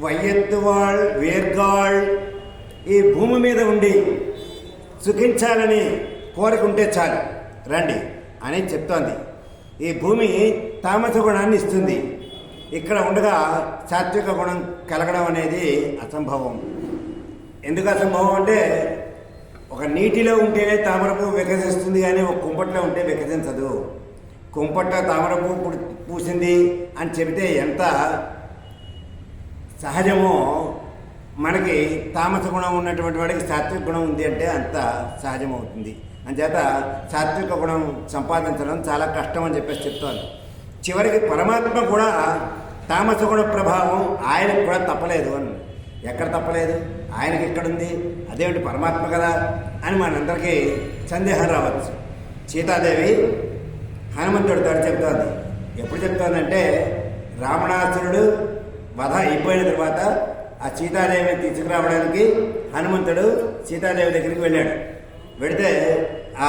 వయ్యత్తువాళ్ వేర్గాళ్ ఈ భూమి మీద ఉండి సుఖించాలని కోరుకుంటే చాలు. రండి అని చెప్తోంది. ఈ భూమి తామస గుణాన్ని ఇస్తుంది. ఇక్కడ ఉండగా సాత్విక గుణం కలగడం అనేది అసంభవం. ఎందుకు అసంభవం అంటే ఒక నీటిలో ఉంటేనే తామరపు వికసిస్తుంది కానీ ఒక కుంపట్లో ఉంటే వికసించదు. కుంపట్లో తామరపు పుడి- పూసింది అని చెబితే ఎంత సహజము మనకి తామస గుణం ఉన్నటువంటి వాడికి సాత్విక గుణం ఉంది అంటే అంత సహజమవుతుంది. అంచేత సాత్విక గుణం సంపాదించడం చాలా కష్టం అని చెప్పేసి చెప్తాను చివరికి పరమాత్మ కూడా తామస గుణ ప్రభావం ఆయనకు కూడా తప్పలేదు అని. ఎక్కడ తప్పలేదు? ఆయనకి ఎక్కడుంది? అదేమిటి పరమాత్మ కదా అని మనందరికీ సందేహం రావచ్చు. సీతాదేవి హనుమంతుడితో చెప్తోంది. ఎప్పుడు చెప్తోందంటే రావణాసురుడు వధ అయిపోయిన తర్వాత ఆ సీతాదేవిని తీసుకురావడానికి హనుమంతుడు సీతాదేవి దగ్గరికి వెళ్ళాడు. వెడితే ఆ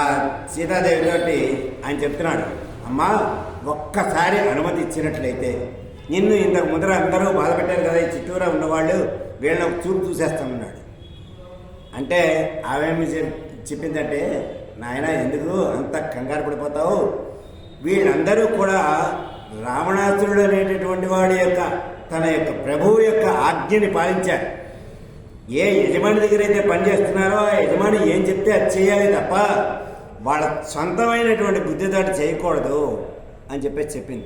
సీతాదేవి తోటి ఆయన చెప్తున్నాడు అమ్మా ఒక్కసారి అనుమతి ఇచ్చినట్లయితే నిన్ను ఇంతకు ముందర అందరూ బాధపెట్టారు కదా ఈ చిట్టూరా ఉన్నవాళ్ళు వీళ్ళని ఒక చూపు చూసేస్తామన్నాడు అంటే ఆమెమి చెప్- చెప్పిందంటే నాయన ఎందుకు అంత కంగారు పడిపోతావు? వీళ్ళందరూ కూడా రావణాసురుడు అనేటటువంటి వాడి యొక్క తన యొక్క ప్రభువు యొక్క ఆజ్ఞని పాలించారు ఏ యజమాని దగ్గర అయితే పనిచేస్తున్నారో ఆ యజమాని ఏం చెప్తే అది చేయాలి తప్ప వాళ్ళ సొంతమైనటువంటి బుద్ధితోటి చేయకూడదు అని చెప్పేసి చెప్పింది.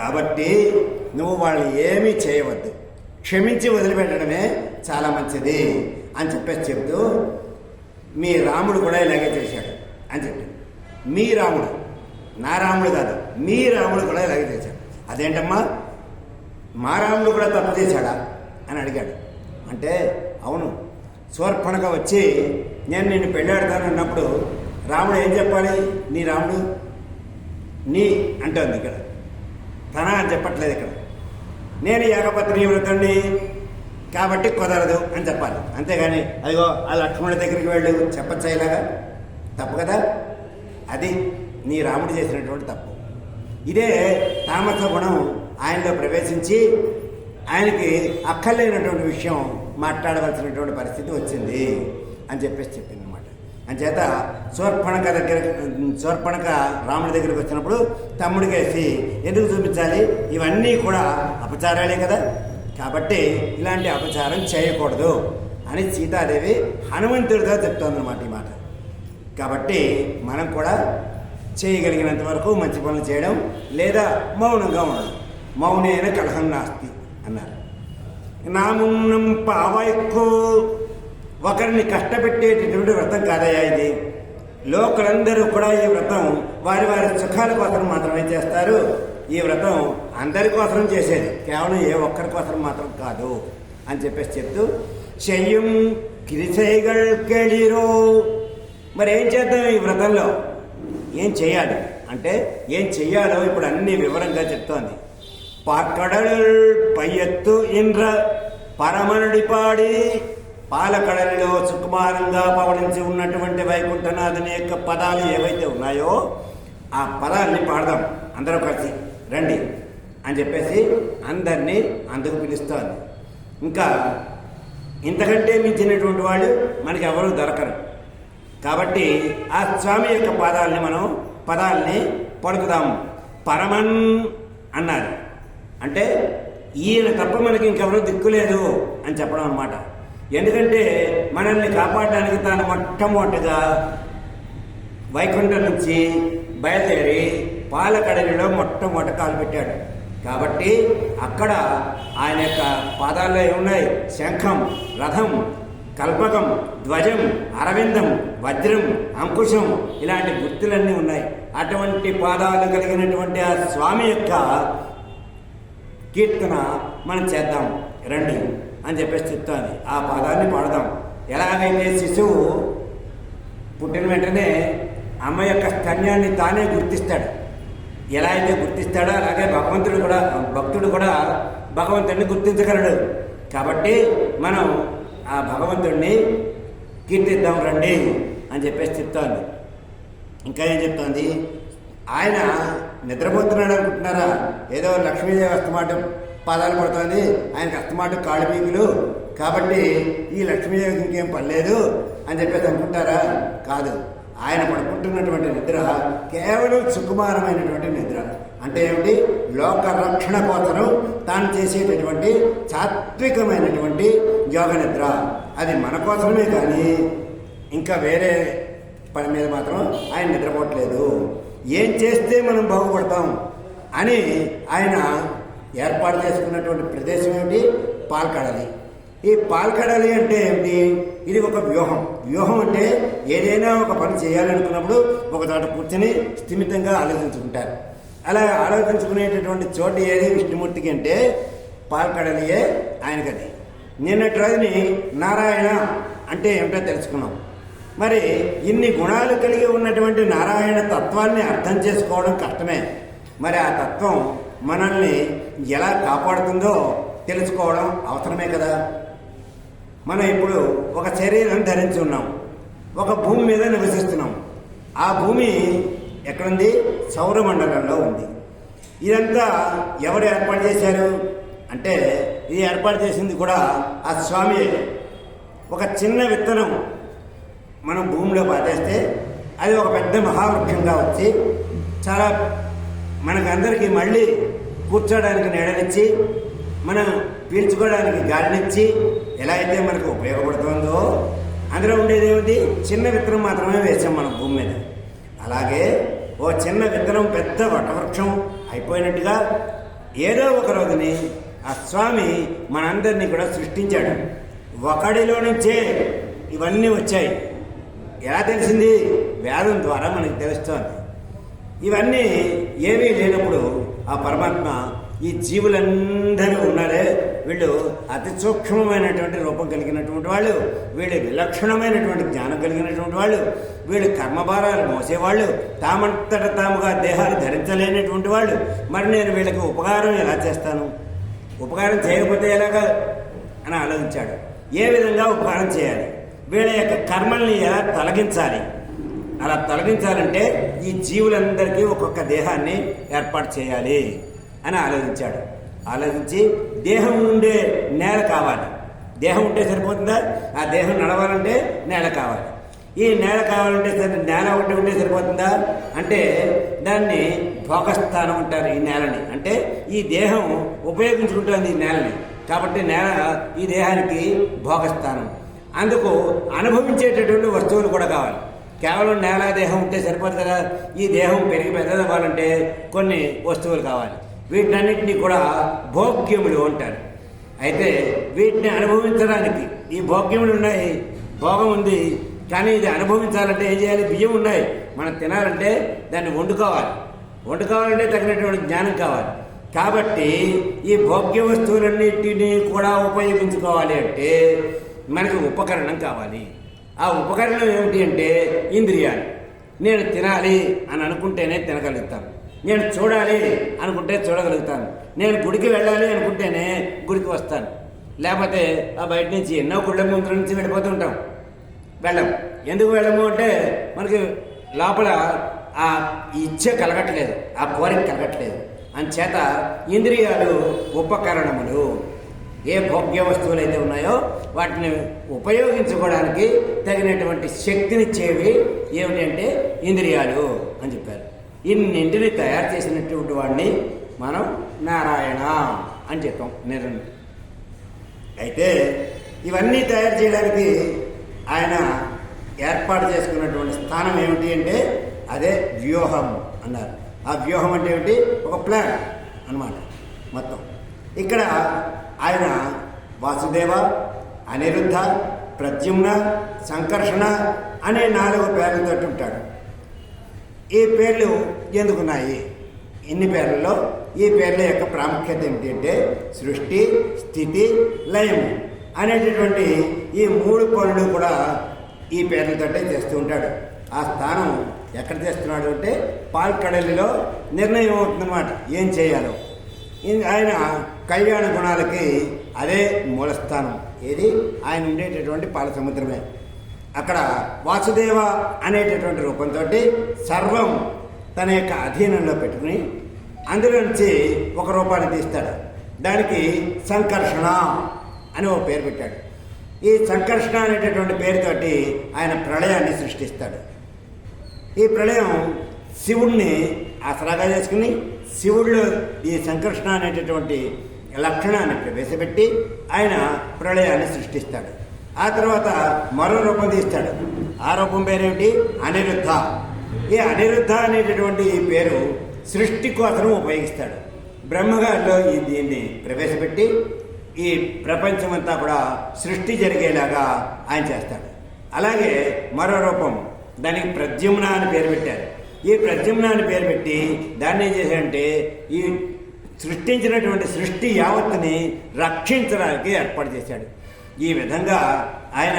కాబట్టి నువ్వు వాళ్ళని ఏమీ చేయవద్దు. క్షమించి వదిలిపెట్టడమే చాలా మంచిది అని చెప్పేసి చెప్తూ మీ రాముడు కూడా ఇలాగే చేశాడు అని చెప్పి. మీ రాముడు. నా రాముడు కాదు మీ రాముడు కూడా ఇలాగే చేశాడు. అదేంటమ్మా? మారాముడు కూడా తప్పు చేశాడా? అని అడిగాడు. అంటే అవును శూర్పణక వచ్చి నేను నిన్ను పెళ్ళాడతాను అన్నప్పుడు రాముడు ఏం చెప్పాలి? నీ రాముడు? నీ అంటుంది ఇక్కడ. తన అని చెప్పట్లేదు ఇక్కడ. నేను ఏకపత్ని వ్రతండి కాబట్టి కుదరదు అని చెప్పాలి. అంతేగాని అదిగో ఆ లక్ష్మణుడి దగ్గరికి వెళ్ళు. చెప్పచ్చా ఇలాగా? తప్పు కదా? అది నీ రాముడు చేసినటువంటి తప్పు. ఇదే తామస గుణం ఆయనలో ప్రవేశించి ఆయనకి అక్కర్లేనటువంటి విషయం మాట్లాడవలసినటువంటి పరిస్థితి వచ్చింది అని చెప్పేసి చెప్పింది అనమాట అంచేత శూర్పణక దగ్గర శూర్పణక రాముడి దగ్గరికి వచ్చినప్పుడు తమ్ముడికేసి ఎందుకు చూపించాలి? ఇవన్నీ కూడా అపచారాలే కదా. కాబట్టి ఇలాంటి అపచారం చేయకూడదు అని సీతాదేవి హనుమంతుడితో చెప్తోందన్నమాట ఈ మాట. కాబట్టి మనం కూడా చేయగలిగినంత వరకు మంచి పనులు చేయడం లేదా మౌనంగా ఉండడం. మౌనేన కలహం నాస్తి అన్నారు. నామున్నం పావైక్కు. ఒకరిని కష్టపెట్టేటటువంటి వ్రతం కాదయ్యా ఇది. లోకలందరూ కూడా ఈ వ్రతం వారి వారి సుఖాల కోసం మాత్రమే చేస్తారు. ఈ వ్రతం అందరి కోసం చేసేది. కేవలం ఏ ఒక్కరి కోసం మాత్రం కాదు అని చెప్పేసి చెప్తూ చెయ్యం కిరిసైగల్ కెళిరో. మరి ఏం చేద్దాం ఈ వ్రతంలో? ఏం చేయాలి? అంటే ఏం చెయ్యాలో ఇప్పుడు అన్ని వివరంగా చెప్తోంది. கடலுள் பையத்து என்ற ఇంద్ర పరమనుడిపాడి పాలకడలిలో సుకుమారంగా పవడించి ఉన్నటువంటి వైకుంఠనాథుని యొక్క పదాలు ఏవైతే ఉన్నాయో ఆ పదాల్ని పాడదాం. అందరూ కలిసి రండి అని చెప్పేసి అందరినీ అందుకు పిలుస్తారు ఇంకా ఇంతకంటే మించినటువంటి వాళ్ళు మనకి ఎవరు దొరకరు. కాబట్టి ఆ స్వామి యొక్క పాదాలని మనం పదాలని పడుకుదాము పరమన్ అన్నారు. అంటే ఈయన తప్ప మనకి ఇంకెవరూ దిక్కులేదు అని చెప్పడం అనమాట ఎందుకంటే మనల్ని కాపాడడానికి తాను మొట్టమొదటిగా వైకుంఠం నుంచి బయలుదేరి పాలకడలిలో మొట్టమొదట కాలు పెట్టాడు. కాబట్టి అక్కడ ఆయన యొక్క పాదాల్లో ఏమున్నాయి? శంఖం రథం కల్పకం ధ్వజం అరవిందం వజ్రం అంకుశం ఇలాంటి గుర్తులన్నీ ఉన్నాయి. అటువంటి పాదాలు కలిగినటువంటి ఆ స్వామి యొక్క కీర్తన మనం చేద్దాం. రండి అని చెప్పేసి చెప్తోంది. ఆ పదాన్ని పాడదాం. ఎలాగైతే శిశువు పుట్టిన వెంటనే అమ్మ యొక్క స్తన్యాన్ని తానే గుర్తిస్తాడు. ఎలా అయితే గుర్తిస్తాడో అలాగే భగవంతుడు కూడా భక్తుడు కూడా భగవంతుడిని గుర్తించగలడు. కాబట్టి మనం ఆ భగవంతుడిని కీర్తిద్దాం రండి అని చెప్పేసి చెప్తోంది. ఇంకా ఏం చెప్తోంది? ఆయన నిద్రపోతున్నాడు అనుకుంటున్నారా? ఏదో లక్ష్మీదేవి అస్తమాటం పాదాలు పడుతుంది. ఆయనకు అస్తమాటం కాళ్ళు పీకులు. కాబట్టి ఈ లక్ష్మీదేవికి ఇంకేం పర్లేదు అని చెప్పేసి అనుకుంటారా? కాదు. ఆయన పడుకుంటున్నటువంటి నిద్ర కేవలం సుకుమారమైనటువంటి నిద్ర. అంటే ఏమిటి? లోక రక్షణ కోసం తాను చేసేటటువంటి సాత్వికమైనటువంటి యోగ నిద్ర. అది మన కోసమే కానీ ఇంకా వేరే పని మీద మాత్రం ఆయన నిద్రపోవట్లేదు. ఏం చేస్తే మనం బాగుపడతాం అని ఆయన ఏర్పాటు చేసుకున్నటువంటి ప్రదేశం ఏమిటి? పాల్కడలి. ఈ పాల్కడలి అంటే ఏమిటి? ఇది ఒక వ్యూహం. వ్యూహం అంటే ఏదైనా ఒక పని చేయాలనుకున్నప్పుడు ఒక చోట కూర్చొని స్థిమితంగా ఆలోచించుకుంటారు. అలా ఆలోచించుకునేటటువంటి చోటు ఏది? విష్ణుమూర్తికి అంటే పాల్కడలియే ఆయనకది. నిన్నటి రోజుని నారాయణ అంటే ఏమిటో తెలుసుకున్నాం. మరి ఇన్ని గుణాలు కలిగి ఉన్నటువంటి నారాయణ తత్వాన్ని అర్థం చేసుకోవడం కష్టమే. మరి ఆ తత్వం మనల్ని ఎలా కాపాడుతుందో తెలుసుకోవడం అవసరమే కదా. మనం ఇప్పుడు ఒక శరీరం ధరించి ఉన్నాం. ఒక భూమి మీద నివసిస్తున్నాం. ఆ భూమి ఎక్కడుంది? సౌరమండలంలో ఉంది. ఇదంతా ఎవరు ఏర్పాటు చేశారు? అంటే ఇది ఏర్పాటు చేసింది కూడా ఆ స్వామి. ఒక చిన్న విత్తనం మనం భూమిలో పాతేస్తే అది ఒక పెద్ద మహావృక్షంగా వచ్చి చాలా మనకందరికీ మళ్ళీ కూర్చోడానికి నీడనిచ్చి మనం పీల్చుకోవడానికి గాలినిచ్చి ఎలా అయితే మనకు ఉపయోగపడుతుందో అందులో ఉండేది ఏమిటి? చిన్న విత్తనం మాత్రమే వేసాం మనం భూమి మీద. అలాగే ఓ చిన్న విత్తనం పెద్ద వటవృక్షం అయిపోయినట్టుగా ఏదో ఒక రోజుని ఆ స్వామి మనందరినీ కూడా సృష్టించాడు. ఒకడిలో నుంచే ఇవన్నీ వచ్చాయి. ఎలా తెలిసింది? వేదం ద్వారా మనకి తెలుస్తోంది. ఇవన్నీ ఏమీ లేనప్పుడు ఆ పరమాత్మ ఈ జీవులందరూ ఉన్నారే. వీళ్ళు అతి సూక్ష్మమైనటువంటి రూపం కలిగినటువంటి వాళ్ళు వీళ్ళు విలక్షణమైనటువంటి జ్ఞానం కలిగినటువంటి వాళ్ళు వీళ్ళు కర్మభారాలు మోసేవాళ్ళు తామంతట తాముగా దేహాలు ధరించలేనటువంటి వాళ్ళు. మరి నేను వీళ్ళకి ఉపకారం ఎలా చేస్తాను? ఉపకారం చేయకపోతే ఎలాగా? అని ఆలోచించాడు. ఏ విధంగా ఉపకారం చేయాలి? వీళ్ళ యొక్క కర్మల్ని ఎలా తొలగించాలి? అలా తొలగించాలంటే ఈ జీవులందరికీ ఒక్కొక్క దేహాన్ని ఏర్పాటు చేయాలి అని ఆలోచించాడు. ఆలోచించి దేహం నుండే నేల కావాలి. దేహం ఉంటే సరిపోతుందా? ఆ దేహం నడవాలంటే నేల కావాలి. ఈ నేల కావాలంటే సరే నేల ఒకటి ఉంటే సరిపోతుందా? అంటే దాన్ని భోగస్థానం అంటారు ఈ నేలని. అంటే ఈ దేహం ఉపయోగించుకుంటుంది ఈ నేలని. కాబట్టి నేల ఈ దేహానికి భోగస్థానం. అందుకు అనుభవించేటటువంటి వస్తువులు కూడా కావాలి. కేవలం నేల దేహం ఉంటే సరిపోదు కదా ఈ దేహం పెరిగి పెద్దదవ్వాలంటే కొన్ని వస్తువులు కావాలి. వీటన్నిటిని కూడా భోగ్యములు అంటారు. అయితే వీటిని అనుభవించడానికి ఈ భోగ్యములు ఉన్నాయి భోగం ఉంది. కానీ ఇది అనుభవించాలంటే ఏం చేయాలి? బియ్యం ఉన్నాయి. మనం తినాలంటే దాన్ని వండుకోవాలి. వండుకోవాలంటే తగినటువంటి జ్ఞానం కావాలి. కాబట్టి ఈ భోగ్య వస్తువులన్నిటినీ కూడా ఉపయోగించుకోవాలి అంటే మనకి ఉపకరణం కావాలి. ఆ ఉపకరణం ఏమిటి అంటే ఇంద్రియాలు. నేను తినాలి అని అనుకుంటేనే తినగలుగుతాను. నేను చూడాలి అనుకుంటే చూడగలుగుతాను. నేను గుడికి వెళ్ళాలి అనుకుంటేనే గుడికి వస్తాను. లేకపోతే ఆ బయట నుంచి ఎన్నో గుళ్ళ ముందు నుంచి వెళ్ళిపోతుంటాం వెళ్ళం. ఎందుకు వెళ్ళము అంటే మనకి లోపల ఆ ఇచ్చ కలగట్లేదు. ఆ కోరిక కలగట్లేదు. అంచేత ఇంద్రియాలు ఉపకరణములు. ఏ భోగ్య వస్తువులు అయితే ఉన్నాయో వాటిని ఉపయోగించుకోవడానికి తగినటువంటి శక్తినిచ్చేవి ఏమిటంటే ఇంద్రియాలు అని చెప్పారు. ఇన్నింటిని తయారు చేసినటువంటి వాడిని మనం నారాయణ అని చెప్పాం నిర్ణయం అయితే ఇవన్నీ తయారు చేయడానికి ఆయన ఏర్పాటు చేసుకున్నటువంటి స్థానం ఏమిటి అంటే అదే వ్యూహం అన్నారు. ఆ వ్యూహం అంటే ఏమిటి? ఒక ప్లాన్ అనమాట మొత్తం. ఇక్కడ ఆయన వాసుదేవ అనిరుద్ధ ప్రద్యుమ్న సంకర్షణ అనే నాలుగు పేర్లతో ఉంటాడు ఈ పేర్లు ఎందుకున్నాయి? ఇన్ని పేర్లలో ఈ పేర్ల యొక్క ప్రాముఖ్యత ఏమిటి అంటే సృష్టి స్థితి లయం అనేటటువంటి ఈ మూడు పనులు కూడా ఈ పేర్లతోటే చేస్తూ ఉంటాడు. ఆ స్థానం ఎక్కడ చేస్తున్నాడు అంటే పాల్కడలిలో నిర్ణయం అవుతుందన్నమాట. ఏం చేయాలో. ఆయన కళ్యాణ గుణాలకి అదే మూలస్థానం. ఏది? ఆయన ఉండేటటువంటి పాలసముద్రమే. అక్కడ వాసుదేవ అనేటటువంటి రూపంతో సర్వం తన యొక్క అధీనంలో పెట్టుకుని అందులో నుంచి ఒక రూపాన్ని తీస్తాడు. దానికి సంకర్షణ అని ఓ పేరు పెట్టాడు. ఈ సంకర్షణ అనేటటువంటి పేరుతోటి ఆయన ప్రళయాన్ని సృష్టిస్తాడు. ఈ ప్రళయం శివుణ్ణి ఆసరాగా చేసుకుని శివుడిలో ఈ సంకర్షణ అనేటటువంటి లక్షణాన్ని ప్రవేశపెట్టి ఆయన ప్రళయాన్ని సృష్టిస్తాడు. ఆ తర్వాత మరో రూపం తీస్తాడు. ఆ రూపం పేరేమిటి? అనిరుద్ధ. ఈ అనిరుద్ధ అనేటటువంటి ఈ పేరు సృష్టి కోసం ఉపయోగిస్తాడు. బ్రహ్మగారిలో ఈ దీన్ని ప్రవేశపెట్టి ఈ ప్రపంచమంతా కూడా సృష్టి జరిగేలాగా ఆయన చేస్తాడు. అలాగే మరో రూపం దానికి ప్రద్యుమ్న అని పేరు పెట్టారు. ఈ ప్రద్యుమ్న అని పేరు పెట్టి దాన్ని ఏం చేశారంటే ఈ సృష్టించినటువంటి సృష్టి యావత్తుని రక్షించడానికి ఏర్పాటు చేశాడు. ఈ విధంగా ఆయన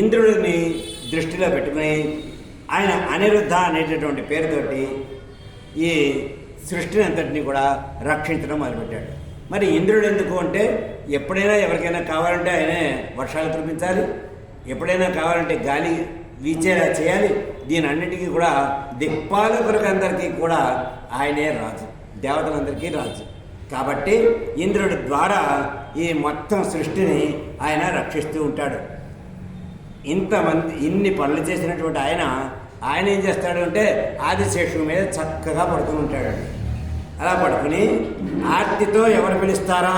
ఇంద్రుడిని దృష్టిలో పెట్టుకుని ఆయన అనిరుద్ధ అనేటటువంటి పేరుతోటి ఈ సృష్టిని అంతటిని కూడా రక్షించడం మొదలుపెట్టాడు. మరి ఇంద్రుడు ఎందుకు అంటే ఎప్పుడైనా ఎవరికైనా కావాలంటే ఆయనే వర్షాలు కురిపించాలి ఎప్పుడైనా కావాలంటే గాలి వీచేలా చేయాలి దీని అన్నిటికీ కూడా దిక్పాలకులకు అందరికీ కూడా ఆయనే రాజు. దేవతలందరికీ రాజు. కాబట్టి ఇంద్రుడి ద్వారా ఈ మొత్తం సృష్టిని ఆయన రక్షిస్తూ ఉంటాడు. ఇంతమంది ఇన్ని పనులు చేసినటువంటి ఆయన ఆయన ఏం చేస్తాడు అంటే ఆదిశేషువు మీద చక్కగా పడుకుని ఉంటాడు. అలా పడుకుని ఆర్తితో ఎవరు పిలుస్తారా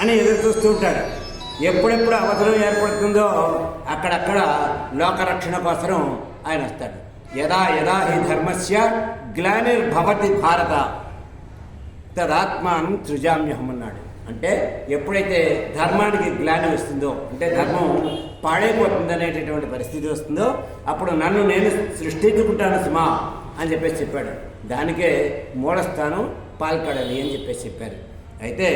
అని ఎదురు చూస్తూ ఉంటాడు. ఎప్పుడెప్పుడు అవసరం ఏర్పడుతుందో అక్కడక్కడ లోకరక్షణ కోసం ఆయన వస్తాడు. యదా యదా హి ధర్మస్య గ్లానిర్భవతి భారత తదాత్మానం సృజామ్యహం అన్నాడు అంటే ఎప్పుడైతే ధర్మానికి గ్లాని వస్తుందో అంటే ధర్మం పాడైపోతుంది అనేటటువంటి పరిస్థితి వస్తుందో అప్పుడు నన్ను నేను సృష్టించుకుంటాను సుమా అని చెప్పేసి చెప్పాడు. దానికే మూలస్థానం పాల్పడాలి అని చెప్పేసి చెప్పారు. అయితే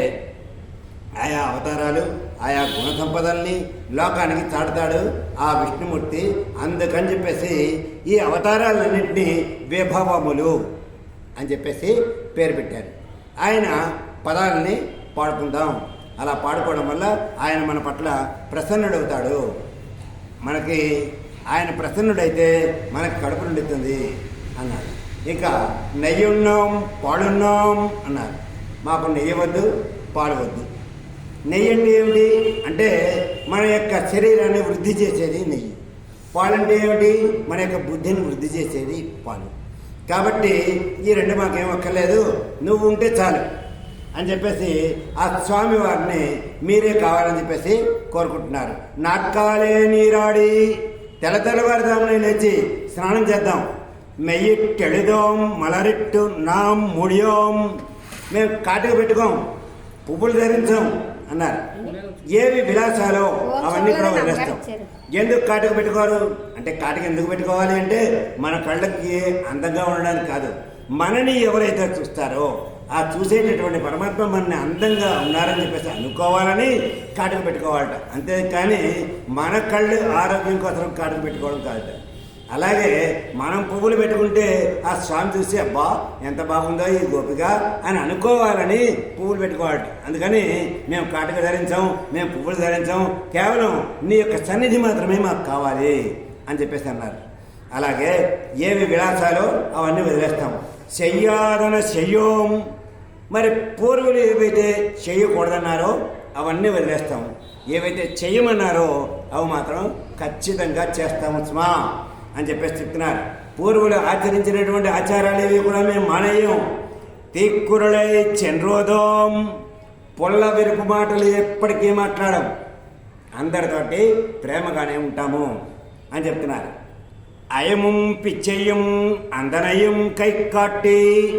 ఆయా అవతారాలు ఆయా గుణ సంపదల్ని లోకానికి చాటుతాడు ఆ విష్ణుమూర్తి అందుకని చెప్పేసి ఈ అవతారాలన్నింటినీ విభవములు అని చెప్పేసి పేరు పెట్టారు. ఆయన పదాలని పాడుకుందాం. అలా పాడుకోవడం వల్ల ఆయన మన పట్ల ప్రసన్నుడవుతాడు. మనకి ఆయన ప్రసన్నుడైతే మనకి కడుపు నిండుతుంది అన్నాడు. ఇక నెయ్యి ఉన్నాం పాడున్నాం అన్నారు. మాకు నెయ్యి వద్దు పాలు వద్దు. నెయ్యి అంటే ఏమిటి? అంటే మన యొక్క శరీరాన్ని వృద్ధి చేసేది నెయ్యి. పాలంటే ఏమిటి? మన యొక్క బుద్ధిని వృద్ధి చేసేది పాలు. కాబట్టి ఈ రెండు మాకేం ఒక్కర్లేదు. నువ్వు ఉంటే చాలు అని చెప్పేసి ఆ స్వామి వారిని మీరే కావాలని చెప్పేసి కోరుకుంటున్నారు. నాట్కాలే నీరాడి తెల్ల తెల్లవారుదామని లేచి స్నానం చేద్దాం. మెయ్యిట్టెళిదోం మలరిట్టు నాం ముడియోం. మేము కాటికి పెట్టుకోం. పువ్వులు ధరించాం అన్నారు. ఏవి విలాసాలో? అవన్నీ కూడా వదిలేస్తాం. ఎందుకు కాటుకు పెట్టుకోరు? అంటే కాటుకు ఎందుకు పెట్టుకోవాలి అంటే మన కళ్ళకి అందంగా ఉండడానికి కాదు. మనని ఎవరైతే చూస్తారో ఆ చూసేటటువంటి పరమాత్మ మనని అందంగా ఉన్నారని చెప్పేసి అనుకోవాలని కాటుకు పెట్టుకోవాలట. అంతేకాని మన కళ్ళు ఆరోగ్యం కోసం కాటుకు పెట్టుకోవడం కాదట అలాగే మనం పువ్వులు పెట్టుకుంటే ఆ స్వామి చూసి అబ్బా ఎంత బాగుందో ఈ గోపిక అని అనుకోవాలని పువ్వులు పెట్టుకోవాలి. అందుకని మేము కాటుక ధరించాం మేము పువ్వులు ధరించాం. కేవలం నీ యొక్క సన్నిధి మాత్రమే మాకు కావాలి అని చెప్పేసి అన్నారు. అలాగే ఏవి విలాసాలో అవన్నీ వదిలేస్తాం. శయ్యాదన శయ్యోం మరి పూర్వులు ఏవైతే చేయకూడదన్నారో అవన్నీ వదిలేస్తాం. ఏవైతే చేయమన్నారో అవి మాత్రం ఖచ్చితంగా చేస్తాము స్మా. అని చెప్పేసి చెప్తున్నారు. పూర్వులు ఆచరించినటువంటి ఆచారాలు ఇవి కూడా మేము మానేయం. తీక్కురులై చెన్రోదోం. పొల్ల విరుపు మాటలు ఎప్పటికీ మాట్లాడం అందరితోటి ప్రేమగానే ఉంటాము అని చెప్తున్నారు. అయముం పిచ్చయ్యం అందనయం కైకాట్టి.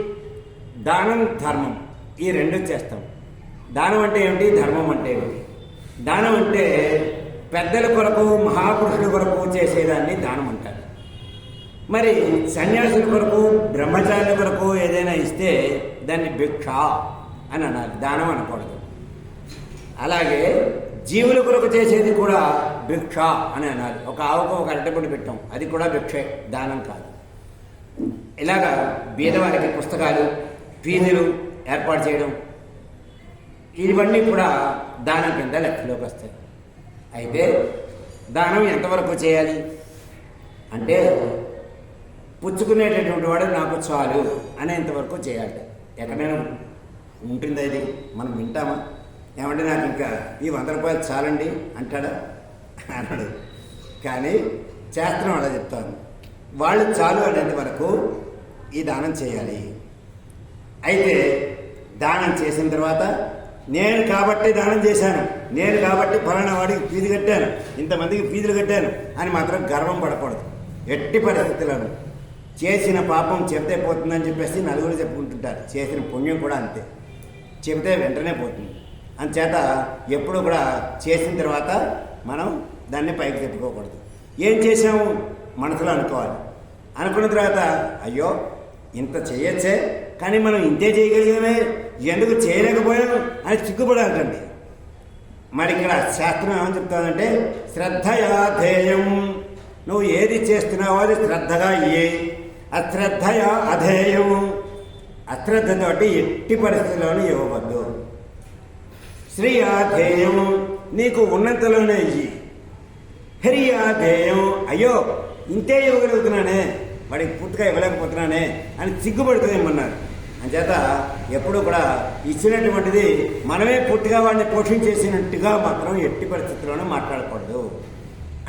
దానం ధర్మం. ఈ రెండు చేస్తాం. దానం అంటే ఏమిటి? ధర్మం అంటే ఏమిటి? దానం అంటే పెద్దల కొరకు మహాపురుషుల కొరకు చేసేదాన్ని దానం అంటారు. మరి సన్యాసుల కొరకు బ్రహ్మచారుల కొరకు ఏదైనా ఇస్తే దాన్ని భిక్ష అని అనాలి దానం అనకూడదు. అలాగే జీవుల కొరకు చేసేది కూడా భిక్ష అని అనాలి. ఒక ఆవుకు ఒక అరటిపండు పెట్టాం అది కూడా భిక్షే దానం కాదు. ఇలాగా బీదవారికి పుస్తకాలు ఫీజులు ఏర్పాటు చేయడం ఇవన్నీ కూడా దానం కింద లెక్కలోకి వస్తాయి. అయితే దానం ఎంతవరకు చేయాలి? అంటే పుచ్చుకునేటటువంటి వాడు నాకు చాలు అనేంతవరకు చేయాలి. ఎక్కడైనా ఉంటుంది అది మనం వింటామా? ఏమంటే నాకు ఇంకా ఈ వంద రూపాయలు చాలండి అంటాడా? అన్నాడు కానీ శాస్త్రం అలా చెప్తాను. వాళ్ళు చాలు అనేంత వరకు ఈ దానం చేయాలి. అయితే దానం చేసిన తర్వాత నేను కాబట్టి దానం చేశాను. నేను కాబట్టి ఫలానా వాడికి ఫీజు కట్టాను. ఇంతమందికి ఫీజులు కట్టాను అని మాత్రం గర్వం పడకూడదు. ఎట్టి పరిస్థితులను చేసిన పాపం చెబితే పోతుందని చెప్పేసి నలుగురు చెప్పుకుంటుంటారు. చేసిన పుణ్యం కూడా అంతే. చెబితే వెంటనే పోతుంది. అంచేత ఎప్పుడు కూడా చేసిన తర్వాత మనం దాన్ని పైకి చెప్పుకోకూడదు ఏం చేసాము మనసులో అనుకోవాలి. అనుకున్న తర్వాత అయ్యో ఇంత చేయొచ్చే కానీ మనం ఇంతే చేయగలిగామే ఎందుకు చేయలేకపోయాం అని చిక్కుపడాలండి మరి ఇక్కడ శాస్త్రం ఏమని చెప్తానంటే శ్రద్ధయా ధ్యేయం. నువ్వు ఏది చేస్తున్నావో అది శ్రద్ధగా ఏ అశ్రద్ధయ అధేయము అశ్రద్ధతోటి ఎట్టి పరిస్థితుల్లోనూ ఇవ్వవద్దు. శ్రీ ధ్యేయం నీకు ఉన్నంతలోనే ఇయ్యి. హరి ధ్యేయం అయ్యో ఇంతే ఇవ్వగలుగుతున్నానే వాడికి పూర్తిగా ఇవ్వలేకపోతున్నానే అని సిగ్గుపడుతుంది ఏమన్నారు అంచేత ఎప్పుడు కూడా ఇచ్చినటువంటిది మనమే పూర్తిగా వాడిని పోషించేసినట్టుగా మాత్రం ఎట్టి పరిస్థితుల్లోనూ మాట్లాడకూడదు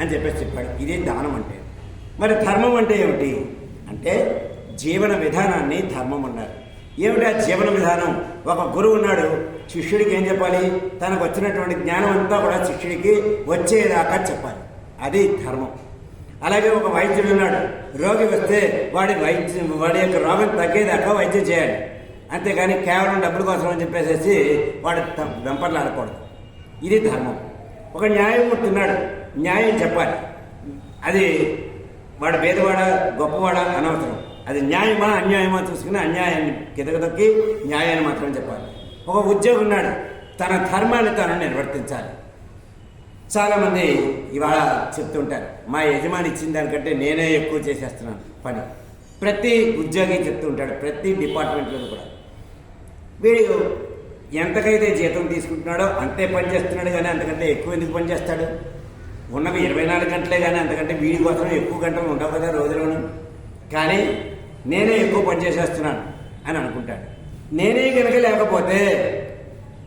అని చెప్పేసి చెప్పాడు. ఇదే దానం అంటే. మరి ధర్మం అంటే ఏమిటి? అంటే జీవన విధానాన్ని ధర్మం అన్నారు. ఏమిటి ఆ జీవన విధానం? ఒక గురువు ఉన్నాడు శిష్యుడికి ఏం చెప్పాలి? తనకు వచ్చినటువంటి జ్ఞానం అంతా కూడా శిష్యుడికి వచ్చేదాకా చెప్పాలి. అది ధర్మం. అలాగే ఒక వైద్యుడు ఉన్నాడు రోగి వస్తే వాడి వైద్యం వాడి యొక్క రోగం తగ్గేదాకా వైద్యం చేయాలి. అంతేగాని కేవలం డబ్బుల కోసం అని చెప్పేసి వాడు వెంపర్లు ఆడకూడదు ఇది ధర్మం. ఒక న్యాయమూర్తి ఉన్నాడు న్యాయం చెప్పాలి. అది వాడు పేదవాడ గొప్పవాడ అనవసరం. అది న్యాయమా అన్యాయమా చూసుకుని అన్యాయాన్ని కిదకదొక్కి న్యాయాన్ని మాత్రం చెప్పాలి. ఒక ఉద్యోగి ఉన్నాడు తన ధర్మాన్ని తను నిర్వర్తించాలి. చాలామంది ఇవాళ చెప్తుంటారు మా యజమాని ఇచ్చిన దానికంటే నేనే ఎక్కువ చేసేస్తున్నాను పని. ప్రతి ఉద్యోగి చెప్తుంటాడు ప్రతి డిపార్ట్మెంట్లో కూడా. వీడు ఎంతకైతే జీతం తీసుకుంటున్నాడో అంతే పని చేస్తున్నాడు కానీ అంతకంటే ఎక్కువ ఎందుకు పని చేస్తాడు? ఉన్నవి ఇరవై నాలుగు గంటలే కానీ అంతకంటే వీడి కోసం ఎక్కువ గంటలు ఉండవు కదా రోజులోను కానీ నేనే ఎక్కువ పని చేసేస్తున్నాను అని అనుకుంటాడు. నేనే కనుక లేకపోతే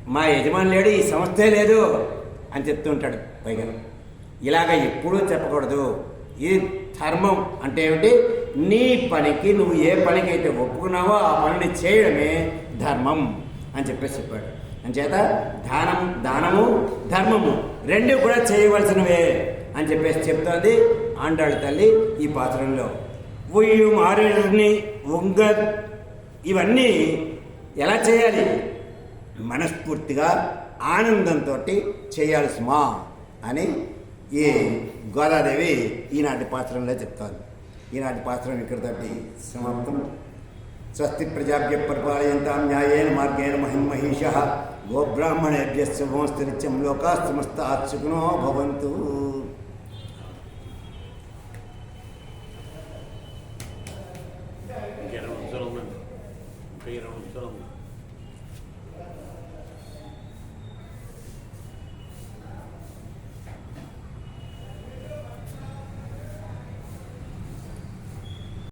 మా యజమాని లేడు ఈ సంస్థే లేదు అని చెప్తుంటాడు పైగా. ఇలాగ ఎప్పుడూ చెప్పకూడదు. ఇది ధర్మం అంటే ఏమిటి? నీ పనికి నువ్వు ఏ పనికైతే ఒప్పుకున్నావో ఆ పనిని చేయడమే ధర్మం అని చెప్పేసి చెప్పాడు. అంచేత దానం దానము ధర్మము. రెండు కూడా చేయవలసినవే అని చెప్పేసి చెప్తోంది ఆండాళ్ళ తల్లి ఈ పాత్రలో ఉయ్యు మారేడుని ఉంగ ఇవన్నీ ఎలా చేయాలి? మనస్ఫూర్తిగా ఆనందంతో చేయాలి సుమా అని ఈ గోదాదేవి ఈనాటి పాత్రంలో చెప్తాను ఈనాటి పాత్రం ఇక్కడితోటి సమాప్తం. स्वस्ति प्रजाभ्य परिपालयता न्यायन मार्गेण महिम महिषः गोब्राह्मणेभ्य भवस्तिरिच्यं लोकास्तमस्तात् सुखिनो भवन्तु।